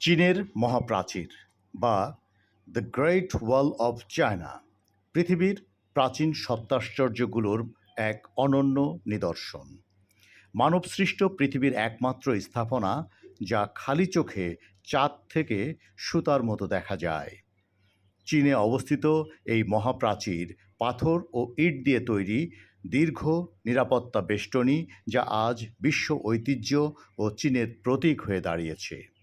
চীনের মহাপ্রাচীর বা the great wall of China পৃথিবীর প্রাচীন সত্যাশ্চর্যগুলোর এক অনন্য নিদর্শন। মানবসৃষ্ট পৃথিবীর একমাত্র স্থাপনা যা খালি চোখে চাঁদ থেকে সুতার মতো দেখা যায়। চীনে অবস্থিত এই মহাপ্রাচীর পাথর ও ইট দিয়ে তৈরি দীর্ঘ নিরাপত্তা বেষ্টনী যা আজ বিশ্ব ঐতিহ্য ও চীনের প্রতীক হয়ে দাঁড়িয়েছে।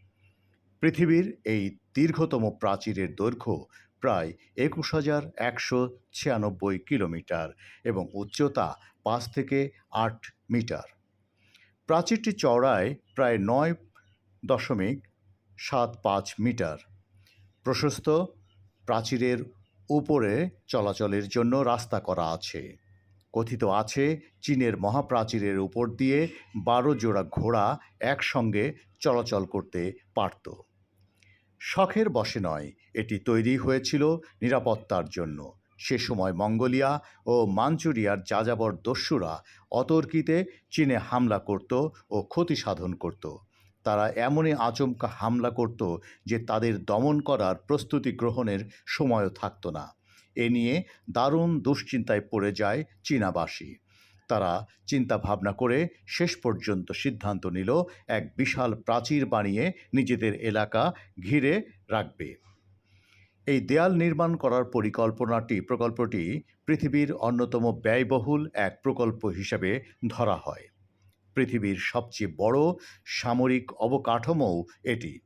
পৃথিবীর এই দীর্ঘতম প্রাচীরের দৈর্ঘ্য প্রায় একুশ হাজার একশো ছিয়ানব্বই কিলোমিটার এবং উচ্চতা পাঁচ থেকে আট মিটার। প্রাচীরটি চওড়ায় প্রায় নয় দশমিক সাত পাঁচ মিটার। প্রশস্ত প্রাচীরের উপরে চলাচলের জন্য রাস্তা করা আছে। কথিত আছে, চীনের মহাপ্রাচীরের উপর দিয়ে বারো জোড়া ঘোড়া একসঙ্গে চলাচল করতে পারত। শখের বসে নয়, এটি তৈরি হয়েছিল নিরাপত্তার জন্য। সে সময় মঙ্গোলিয়া ও মাঞ্চুরিয়ার যাযাবর দস্যুরা অতর্কিতে চীনে হামলা করত ও ক্ষতি সাধন করত। তারা এমনই আচমকা হামলা করত যে তাদের দমন করার প্রস্তুতি গ্রহণের সময়ও থাকতো না। এ নিয়ে দারুণ দুশ্চিন্তায় পড়ে যায় চীনাবাসী। তারা চিন্তা ভাবনা করে শেষ পর্যন্ত সিদ্ধান্ত নিল এক বিশাল প্রাচীর বানিয়ে নিজেদের এলাকা ঘিরে রাখবে। এই দেয়াল নির্মাণ করার পরিকল্পনাটি, প্রকল্পটি পৃথিবীর অন্যতম ব্যয়বহুল এক প্রকল্প হিসেবে ধরা হয়। পৃথিবীর সবচেয়ে বড় সামরিক অবকাঠামোও এটি।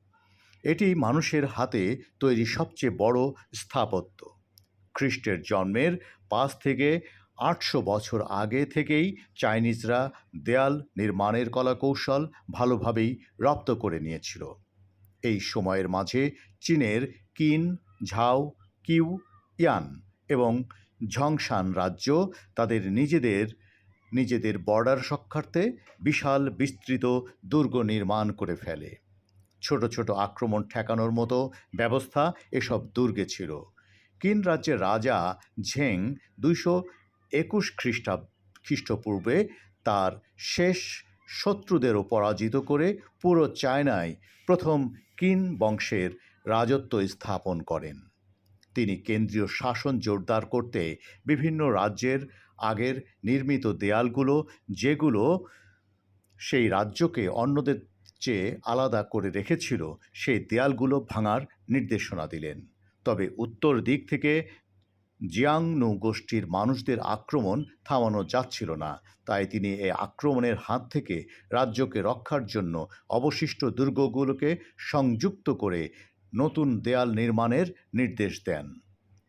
এটি মানুষের হাতে তৈরি সবচেয়ে বড় স্থাপত্য। খ্রিস্টের জন্মের পাঁচ থেকে আটশো বছর আগে থেকেই চাইনিজরা দেয়াল নির্মাণের কলাকৌশল ভালোভাবেই রপ্ত করে নিয়েছিল। এই সময়ের মাঝে চীনের কিন, ঝাও, কিউ, ইয়ান এবং ঝংশান রাজ্য তাদের নিজেদের নিজেদের বর্ডার রক্ষার্থে বিশাল বিস্তৃত দুর্গ নির্মাণ করে ফেলে। ছোট ছোট আক্রমণ ঠেকানোর মতো ব্যবস্থা এসব দুর্গে ছিল। কিন রাজ্যের রাজা ঝেং দুইশো একুশ খ্রিস্টা, খ্রিস্টপূর্বে তার শেষ শত্রুদেরও পরাজিত করে পুরো চায়নায় প্রথম কিন বংশের রাজত্ব স্থাপন করেন। তিনি কেন্দ্রীয় শাসন জোরদার করতে বিভিন্ন রাজ্যের আগের নির্মিত দেয়ালগুলো, যেগুলো সেই রাজ্যকে অন্যদের চেয়ে আলাদা করে রেখেছিল, সেই দেয়ালগুলো ভাঙার নির্দেশনা দিলেন। তবে উত্তর দিক থেকে জিয়াংনু গোষ্ঠীর মানুষদের আক্রমণ থামানো যাচ্ছিল না। তাই তিনি এই আক্রমণের হাত থেকে রাজ্যকে রক্ষার জন্য অবশিষ্ট দুর্গগুলোকে সংযুক্ত করে নতুন দেয়াল নির্মাণের নির্দেশ দেন।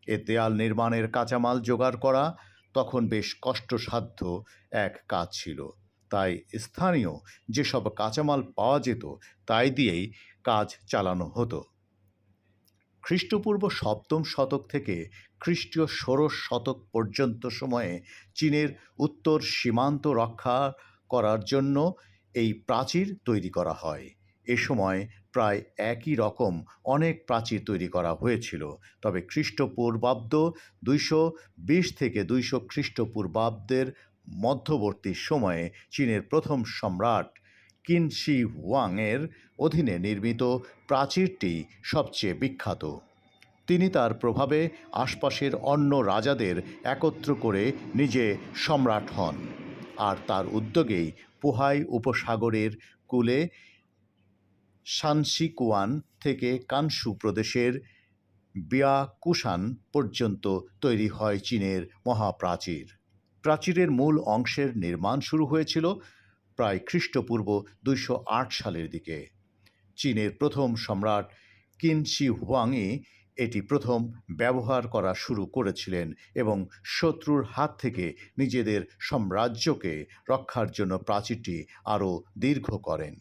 এ দেয়াল নির্মাণের কাঁচামাল জোগাড় করা তখন বেশ কষ্টসাধ্য এক কাজ ছিল। তাই স্থানীয় যেসব কাঁচামাল পাওয়া যেত, তাই দিয়েই কাজ চালানো হতো। খ্রিস্টপূর্ব সপ্তম শতক থেকে খ্রিস্টীয় ষোড়শ শতক পর্যন্ত সময়ে চীনের উত্তর সীমান্ত রক্ষা করার জন্য এই প্রাচীর তৈরি করা হয়। এ সময় প্রায় একই রকম অনেক প্রাচীর তৈরি করা হয়েছিল, তবে খ্রিস্টপূর্বাব্দ দুইশো বিশ থেকে দুইশো খ্রিস্টপূর্বাব্দের মধ্যবর্তী সময়ে চীনের প্রথম সম্রাট কিনশি ওয়াংয়ের অধীনে নির্মিত প্রাচীরটি সবচেয়ে বিখ্যাত। তিনি তার প্রভাবে আশপাশের অন্য রাজাদের একত্র করে নিজে সম্রাট হন আর তার উদ্যোগেই পুহাই উপসাগরের কূলে সানসিকুয়ান থেকে কানসু প্রদেশের বিয়াকুশান পর্যন্ত তৈরি হয় চীনের মহাপ্রাচীর। প্রাচীরের মূল অংশের নির্মাণ শুরু হয়েছিল প্রায় খ্রিস্টপূর্ব দুইশো আট সালের দিকে। চীনের প্রথম সম্রাট কিনশি হুয়াংই এটি প্রথম ব্যবহার করা শুরু করেছিলেন এবং শত্রুর হাত থেকে নিজেদের সাম্রাজ্যকে রক্ষার জন্য প্রাচীরটি আরও দীর্ঘ করেন।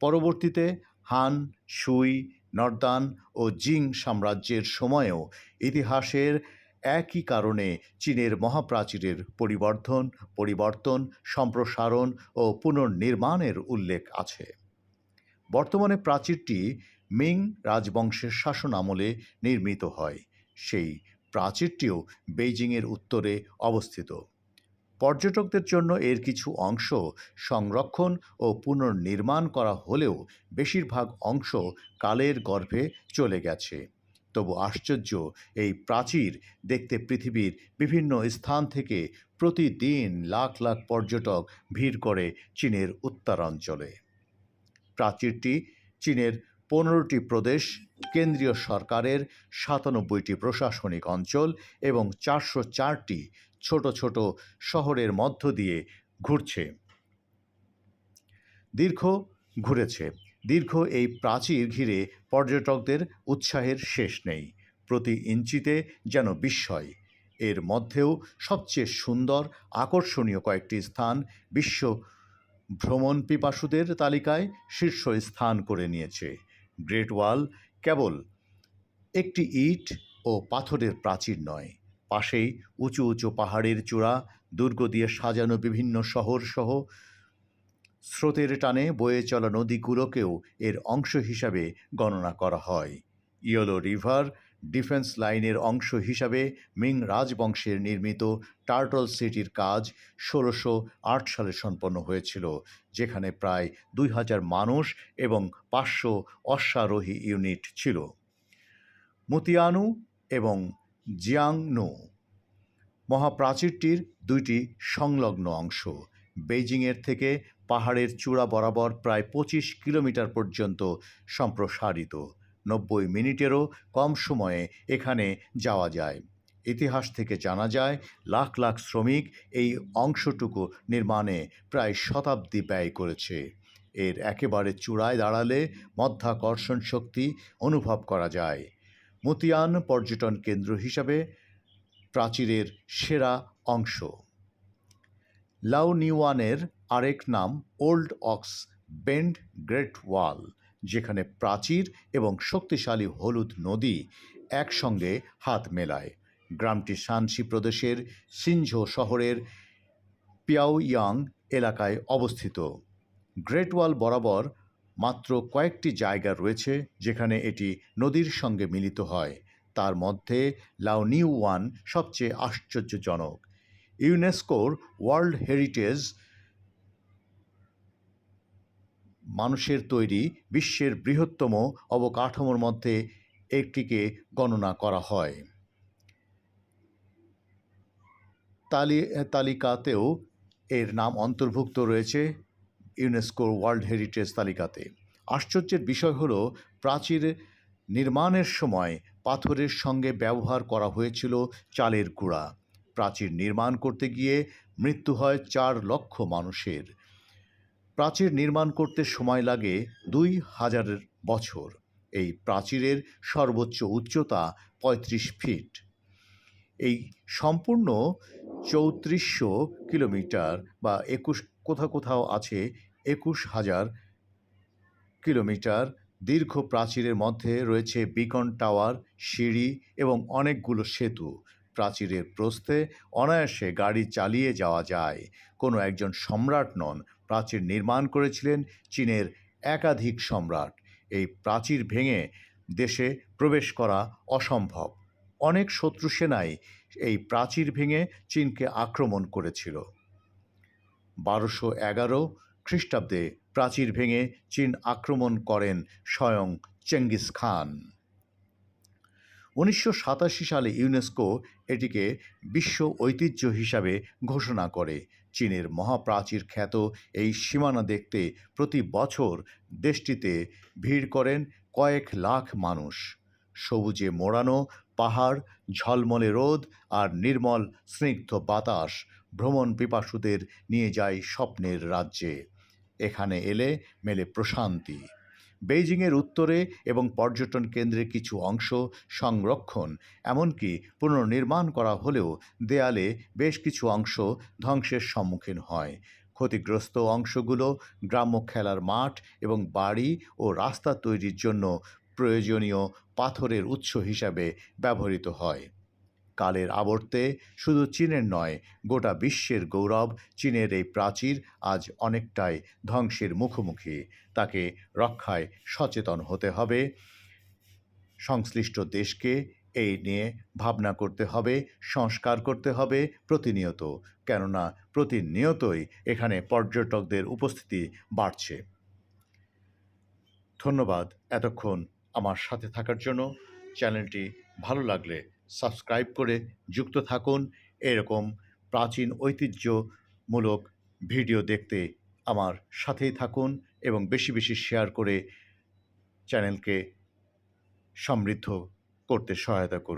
পরবর্তীতে হান, সুই, নর্দান ও জিং সাম্রাজ্যের সময়েও ইতিহাসের একই কারণে চীনের মহাপ্রাচীরের পরিবর্ধন, পরিবর্তন, সম্প্রসারণ ও পুনর্নির্মাণের উল্লেখ আছে। বর্তমানে প্রাচীরটি মিং রাজবংশের শাসন আমলে নির্মিত হয়। সেই প্রাচীরটিও বেইজিংয়ের উত্তরে অবস্থিত। পর্যটকদের জন্য এর কিছু অংশ সংরক্ষণ ও পুনর্নির্মাণ করা হলেও বেশিরভাগ অংশ কালের গর্ভে চলে গেছে। তবু আশ্চর্য, এই প্রাচীর দেখতে পৃথিবীর বিভিন্ন স্থান থেকে প্রতিদিন লাখ লাখ পর্যটক ভিড় করে চীনের উত্তরাঞ্চলে। প্রাচীরটি চীনের পনেরোটি প্রদেশ, কেন্দ্রীয় সরকারের সাতানব্বইটি প্রশাসনিক অঞ্চল এবং চারশো চারটি ছোট ছোট শহরের মধ্য দিয়ে ঘুরছে। দীর্ঘ ঘুরেছে। দীর্ঘ এই প্রাচীর ঘিরে পর্যটকদের উৎসাহের শেষ নেই, প্রতি ইঞ্চিতে যেন বিস্ময়। এর মধ্যেও সবচেয়ে সুন্দর, আকর্ষণীয় কয়েকটি স্থান বিশ্ব ভ্রমণ পিপাসুদের তালিকায় শীর্ষ স্থান করে নিয়েছে। গ্রেট ওয়াল কেবল একটি ইট ও পাথরের প্রাচীর নয়, পাশেই উঁচু উঁচু পাহাড়ের চূড়া, দুর্গ দিয়ে সাজানো বিভিন্ন শহর সহ স্রোতের টানে বয়ে চলা নদীগুলোকেও এর অংশ হিসাবে গণনা করা হয়। ইয়েলো রিভার ডিফেন্স লাইনের অংশ হিসাবে মিং রাজবংশের নির্মিত টার্টল সিটির কাজ ষোলোশো আট সালে সম্পন্ন হয়েছিল, যেখানে প্রায় দুই হাজার মানুষ এবং পাঁচশো অশ্বারোহী ইউনিট ছিল। মুতিয়ানু এবং জিয়াংনু মহাপ্রাচীরটির দুইটি সংলগ্ন অংশ, বেইজিংয়ের থেকে পাহাড়ের চূড়া বরাবর প্রায় পঁচিশ কিলোমিটার পর্যন্ত সম্প্রসারিত। নব্বই মিনিটেরও কম সময়ে এখানে যাওয়া যায়। ইতিহাস থেকে জানা যায়, লাখ লাখ শ্রমিক এই অংশটুকু নির্মাণে প্রায় শতাব্দী ব্যয় করেছে। এর একেবারে চূড়ায় দাঁড়ালে মধ্যাকর্ষণ শক্তি অনুভব করা যায়। মতিয়ান পর্যটন কেন্দ্র হিসাবে প্রাচীরের সেরা অংশ। লাউনিওয়ানের আরেক নাম old ox bend great wall, যেখানে প্রাচীর এবং শক্তিশালী হলুদ নদী একসঙ্গে হাত মেলায়। গ্রামটি শানসি প্রদেশের সিনঝো শহরের পিয়াওয়াং এলাকায় অবস্থিত। গ্রেট ওয়াল বরাবর মাত্র কয়েকটি জায়গা রয়েছে, যেখানে এটি নদীর সঙ্গে মিলিত হয়। তার মধ্যে লাউনিউ ওয়ান সবচেয়ে আশ্চর্যজনক। ইউনেস্কোর ওয়ার্ল্ড হেরিটেজ মানুষের তৈরি বিশ্বের বৃহত্তম অবকাঠামোর মধ্যে একটিকে গণনা করা হয়। তালি, তালিকাতেও এর নাম অন্তর্ভুক্ত রয়েছে ইউনেস্কোর ওয়ার্ল্ড হেরিটেজ তালিকাতে। আশ্চর্যের বিষয় হলো, প্রাচীর নির্মাণের সময় পাথরের সঙ্গে ব্যবহার করা হয়েছিল চালের গুঁড়া। প্রাচীর নির্মাণ করতে গিয়ে মৃত্যু হয় চার লক্ষ মানুষের। প্রাচীর নির্মাণ করতে সময় লাগে দুই হাজারের বছর। এই প্রাচীরের সর্বোচ্চ উচ্চতা পঁয়ত্রিশ ফিট। এই সম্পূর্ণ চৌত্রিশশো কিলোমিটার বা একুশ, কোথাও কোথাও আছে একুশ হাজার কিলোমিটার। দীর্ঘ প্রাচীরের মধ্যে রয়েছে বিকন টাওয়ার, সিঁড়ি এবং অনেকগুলো সেতু। প্রাচীরের প্রস্থে অনায়াসে গাড়ি চালিয়ে যাওয়া যায়। কোনো একজন সম্রাট নন প্রাচীর নির্মাণ করেছিলেন চীনের একাধিক সম্রাট। এই প্রাচীর ভেঙে দেশে প্রবেশ করা অসম্ভব। অনেক শত্রু সেনাই এই প্রাচীর ভেঙে চীনকে আক্রমণ করেছিল। বারোশো এগারো খ্রিস্টাব্দে প্রাচীর ভেঙে চীন আক্রমণ করেন স্বয়ং চেঙ্গিস খান। উনিশশো সাতাশি সালে ইউনেস্কো এটিকে বিশ্ব ঐতিহ্য হিসাবে ঘোষণা করে। চীনের মহাপ্রাচীর খ্যাত এই সীমানা দেখতে প্রতি বছর দেশটিতে ভিড় করেন কয়েক লাখ মানুষ। সবুজে মোড়ানো পাহাড়, ঝলমলে রোদ আর নির্মল স্নিগ্ধ বাতাস ভ্রমণ পিপাসুদের নিয়ে যায় স্বপ্নের রাজ্যে। এখানে এলে মেলে প্রশান্তি। বেইজিংয়ের উত্তরে এবং পর্যটন কেন্দ্রের কিছু অংশ সংরক্ষণ, এমনকি পুনর্নির্মাণ করা হলেও দেয়ালে বেশ কিছু অংশ ধ্বংসের সম্মুখীন হয়। ক্ষতিগ্রস্ত অংশগুলো গ্রাম্য খেলার মাঠ এবং বাড়ি ও রাস্তা তৈরির জন্য প্রয়োজনীয় পাথরের উৎস হিসাবে ব্যবহৃত হয়। কালের আবর্তে শুধু চীনের নয়, গোটা বিশ্বের গৌরব চীনের এই প্রাচীর আজ অনেকটাই ধ্বংসের মুখোমুখি। তাকে রক্ষায় সচেতন হতে হবে। সংশ্লিষ্ট দেশকে এই নিয়ে ভাবনা করতে হবে, সংস্কার করতে হবে প্রতিনিয়ত, কেননা প্রতিনিয়তই এখানে পর্যটকদের উপস্থিতি বাড়ছে। ধন্যবাদ এতক্ষণ আমার সাথে থাকার জন্য। চ্যানেলটি ভালো লাগলে সাবস্ক্রাইব করে যুক্ত থাকুন। এরকম প্রাচীন ঐতিহ্যমূলক ভিডিও দেখতে আমার সাথেই থাকুন এবং বেশি বেশি শেয়ার করে চ্যানেলকে সমৃদ্ধ করতে সহায়তা করুন।